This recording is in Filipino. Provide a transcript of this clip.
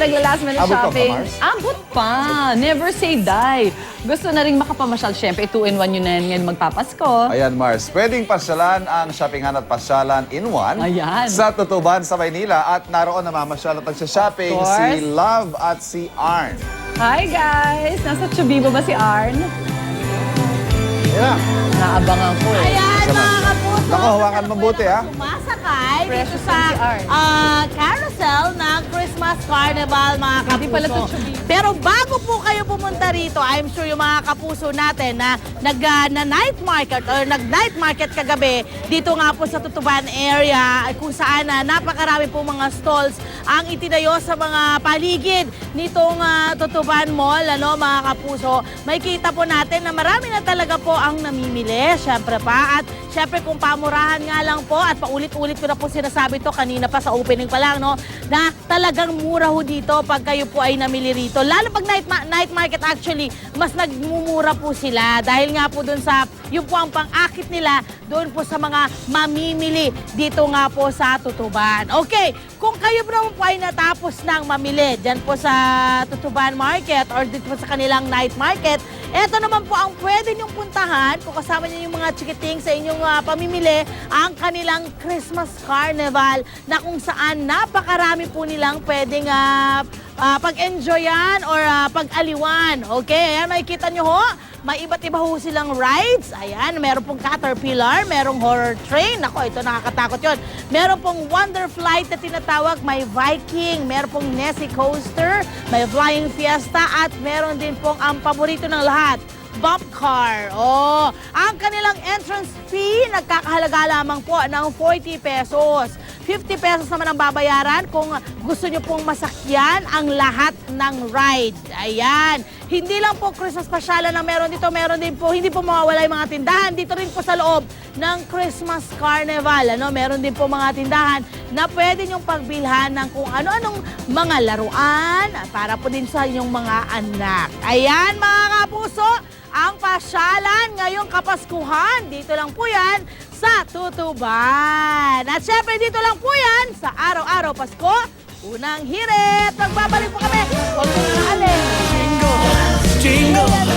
nagla-last minute Abot pa ba, shopping. Mars? Abot pa. Never say die. Gusto na rin makapamasyal. Siyempre, two in one yun na yan ngayon magpapasko. Ayan, Mars. Pwedeng pasyalan ang shoppinghan at pasyalan in one Ayan. sa Tutuban sa Maynila at naroon namamasyal at nagsashopping Of course. si Love at si Arn. Hi guys! Nasa Chubibo ba si Arn? Yeah. Naabangan ko eh. Ayan, mga kapuso. Naku, hawakan mabuti, ha? Sumasakay dito Precious sa ah, carousel ng Christmas Carnival, mga kapuso. Pala to. Pero bago po kayo pumunta rito, I'm sure yung mga kapuso natin na nag ah, na night market or nag night market kagabi dito nga po sa Tutuban area kung saan na napakarami po mga stalls ang itinayo sa mga paligid nitong ah, Tutuban Mall, ano mga kapuso. May kita po natin na marami na talaga po ang namimili, syempre pa. At syempre kung pamurahan nga lang po at paulit-ulit ko na po sinasabi to kanina pa sa opening pa lang, no, na talagang mura ho dito pag kayo po ay namili rito. Lalo pag night, ma- night market actually, mas nagmumura po sila dahil nga po dun sa, yung po ang pang-akit nila doon po sa mga mamimili dito nga po sa Tutuban. Okay, kung kayo po naman po ay natapos ng mamili dyan po sa Tutuban Market or dito po sa kanilang night market, eto naman po ang pwede niyong puntahan kung kasama niyo yung mga chikiting sa inyong ah, pamimili, ang kanilang Christmas Carnival na kung saan napakarami po nilang pwedeng ah, ah, pag-enjoyan or ah, pag-aliwan. Okay, ayan, makikita nyo ho, may iba't iba ho silang rides. Ayan, meron pong Caterpillar, merong horror train. Ako, ito nakakatakot yon. Meron pong Wonder Flight na tinatawag, may Viking, meron pong Nessie Coaster, may Flying Fiesta, at meron din pong ang paborito ng lahat, Bump Car. Oh, ang kanilang entrance fee nagkakahalaga lamang po ng 40 pesos. 50 pesos naman ang babayaran kung gusto nyo pong masakyan ang lahat ng ride. Ayan. Hindi lang po Christmas pasyalan na meron dito, meron din po, hindi po mawawala yung mga tindahan. Dito rin po sa loob ng Christmas Carnival. Ano, meron din po mga tindahan na pwede nyong pagbilhan ng kung ano-anong mga laruan para po din sa inyong mga anak. Ayan mga kapuso, pasyalan ngayong Kapaskuhan. Dito lang po yan sa Tutuban. At syempre dito lang po yan sa Araw-Araw Pasko, Unang Hirit. Magbabalik po kami. Huwag mo na alis. Jingle! Jingle!